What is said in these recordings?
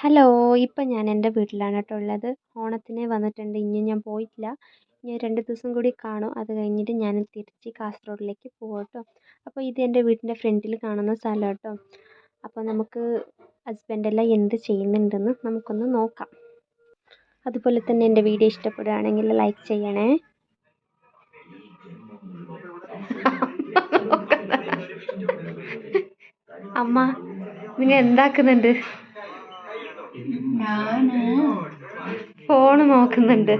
Hello ഇപ്പം ഞാൻ എന്റെ വീട്ടിലാണ് കേട്ടോ ഉള്ളത്. ഓണത്തിന് വന്നിട്ടുണ്ട്. ഇനി ഞാൻ പോയിട്ടില്ല. ഇനി രണ്ട് ദിവസം കൂടി കാണും. അത് കഴിഞ്ഞിട്ട് ഞാൻ തിരിച്ച് കാസർഗോഡിലേക്ക് പോകും കേട്ടോ. അപ്പോൾ ഇത് എന്റെ വീടിന്റെ ഫ്രണ്ടിൽ കാണുന്ന സ്ഥലം കേട്ടോ. അപ്പോൾ നമുക്ക് ഹസ്ബൻഡെല്ലാം എന്ത് ചെയ്യുന്നുണ്ടെന്ന് നമുക്കൊന്ന് നോക്കാം. അതുപോലെ തന്നെ എന്റെ വീഡിയോ ഇഷ്ടപ്പെടുകയാണെങ്കിൽ ലൈക്ക് ചെയ്യണേ. അമ്മ നിങ്ങൾ എന്താക്കുന്നുണ്ട്? ഫോണ് നോക്കുന്നുണ്ട്.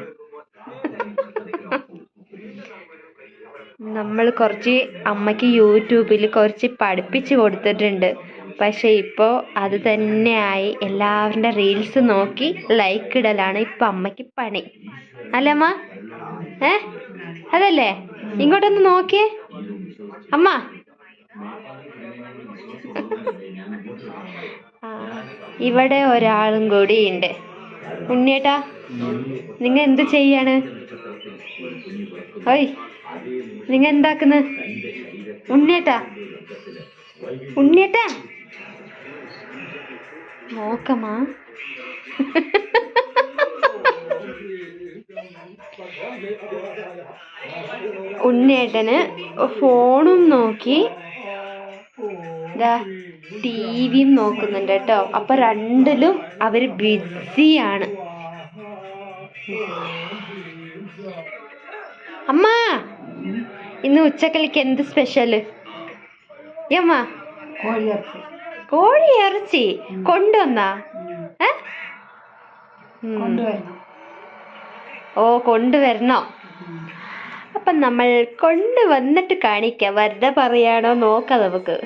നമ്മൾ കുറച്ച് അമ്മയ്ക്ക് യൂട്യൂബിൽ കുറച്ച് പഠിപ്പിച്ച് കൊടുത്തിട്ടുണ്ട്. പക്ഷേ ഇപ്പോൾ അത് തന്നെയായി. എല്ലാവരുടെ റീൽസ് നോക്കി ലൈക്ക് ഇടലാണ് ഇപ്പം അമ്മയ്ക്ക് പണി. അല്ലേ അമ്മ? ഏ? അതല്ലേ? ഇങ്ങോട്ടൊന്ന് നോക്കിയേ. അമ്മ. ഇവിടെ ഒരാളും കൂടി ഉണ്ട് ഉണ്ണിയേട്ടാ നിങ്ങൾ എന്ത് ചെയ്യാണ്? ഓയ് നിങ്ങൾ എന്താക്കുന്ന ഉണ്ണിയേട്ടാ ഉണ്ണിയേട്ടാ. നോക്കമാ ഉണ്ണിയേട്ടന് ഫോണും നോക്കി ദാ ടി വിയും നോക്കുന്നുണ്ട് കേട്ടോ. അപ്പൊ രണ്ടിലും അവർ ബിസിയാണ്. അമ്മ ഇന്ന് ഉച്ചക്കലിക്ക് എന്ത് സ്പെഷ്യൽ അമ്മ കോഴി ഇറച്ചി കൊണ്ടുവന്നാ. ഓ കൊണ്ടുവരണോ? അപ്പം നമ്മൾ കൊണ്ടുവന്നിട്ട് കാണിക്കാം. വെറുതെ പറയാണോ? നോക്കാം നമുക്ക്.